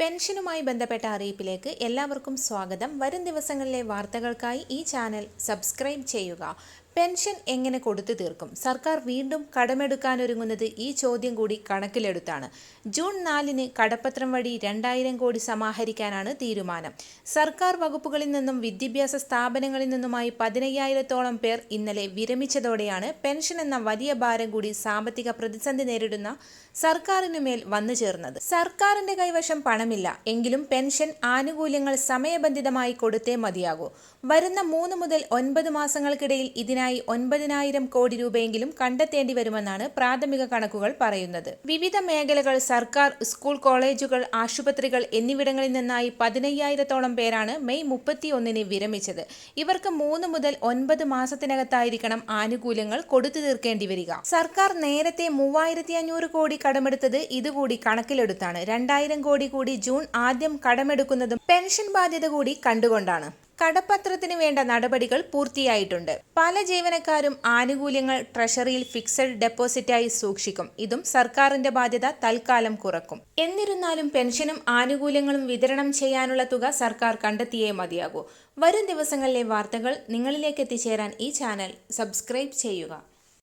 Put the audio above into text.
പെൻഷനുമായി ബന്ധപ്പെട്ട അറിയിപ്പിലേക്ക് എല്ലാവർക്കും സ്വാഗതം. വരും ദിവസങ്ങളിലെ വാർത്തകൾക്കായി ഈ ചാനൽ സബ്സ്ക്രൈബ് ചെയ്യുക. പെൻഷൻ എങ്ങനെ കൊടുത്തു തീർക്കും? സർക്കാർ വീണ്ടും കടമെടുക്കാനൊരുങ്ങുന്നത് ഈ ചോദ്യം കൂടി കണക്കിലെടുത്താണ്. ജൂൺ നാലിന് കടപ്പത്രം വഴി രണ്ടായിരം കോടി സമാഹരിക്കാനാണ് തീരുമാനം. സർക്കാർ വകുപ്പുകളിൽ നിന്നും വിദ്യാഭ്യാസ സ്ഥാപനങ്ങളിൽ നിന്നുമായി പതിനയ്യായിരത്തോളം പേർ ഇന്നലെ വിരമിച്ചതോടെയാണ് പെൻഷൻ എന്ന വലിയ ഭാരം കൂടി സാമ്പത്തിക പ്രതിസന്ധി നേരിടുന്ന സർക്കാരിനു മേൽ വന്നു ചേർന്നത്. സർക്കാരിന്റെ കൈവശം പണമില്ല. എങ്കിലും പെൻഷൻ ആനുകൂല്യങ്ങൾ സമയബന്ധിതമായി കൊടുത്തേ മതിയാകൂ. വരുന്ന മൂന്ന് മുതൽ ഒൻപത് മാസങ്ങൾക്കിടയിൽ ഇതിനായി ഒൻപതിനായിരം കോടി രൂപയെങ്കിലും കണ്ടെത്തേണ്ടി വരുമെന്നാണ് പ്രാഥമിക കണക്കുകൾ പറയുന്നത്. വിവിധ മേഖലകൾ സർക്കാർ സ്കൂൾ കോളേജുകൾ ആശുപത്രികൾ എന്നിവിടങ്ങളിൽ നിന്നായി പതിനയ്യായിരത്തോളം പേരാണ് മെയ് മുപ്പത്തിയൊന്നിന് വിരമിച്ചത്. ഇവർക്ക് മൂന്ന് മുതൽ ഒൻപത് മാസത്തിനകത്തായിരിക്കണം ആനുകൂല്യങ്ങൾ കൊടുത്തു തീർക്കേണ്ടി വരിക. സർക്കാർ നേരത്തെ മൂവായിരത്തി അഞ്ഞൂറ് കോടി കടമെടുത്തത് ഇതുകൂടി കണക്കിലെടുത്താണ്. രണ്ടായിരം കോടി കൂടി ജൂൺ ആദ്യം കടമെടുക്കുന്നതും പെൻഷൻ ബാധ്യത കൂടി കണ്ടുകൊണ്ടാണ്. കടപ്പത്രത്തിന് വേണ്ട നടപടികൾ പൂർത്തിയായിട്ടുണ്ട്. പല ജീവനക്കാരും ആനുകൂല്യങ്ങൾ ട്രഷറിയിൽ ഫിക്സഡ് ഡെപ്പോസിറ്റായി സൂക്ഷിക്കും. ഇതും സർക്കാരിന്റെ ബാധ്യത തൽക്കാലം കുറക്കും. എന്നിരുന്നാലും പെൻഷനും ആനുകൂല്യങ്ങളും വിതരണം ചെയ്യാനുള്ള തുക സർക്കാർ കണ്ടെത്തിയേ മതിയാകൂ. വരും ദിവസങ്ങളിലെ വാർത്തകൾ നിങ്ങളിലേക്ക് എത്തിച്ചേരാൻ ഈ ചാനൽ സബ്സ്ക്രൈബ് ചെയ്യുക.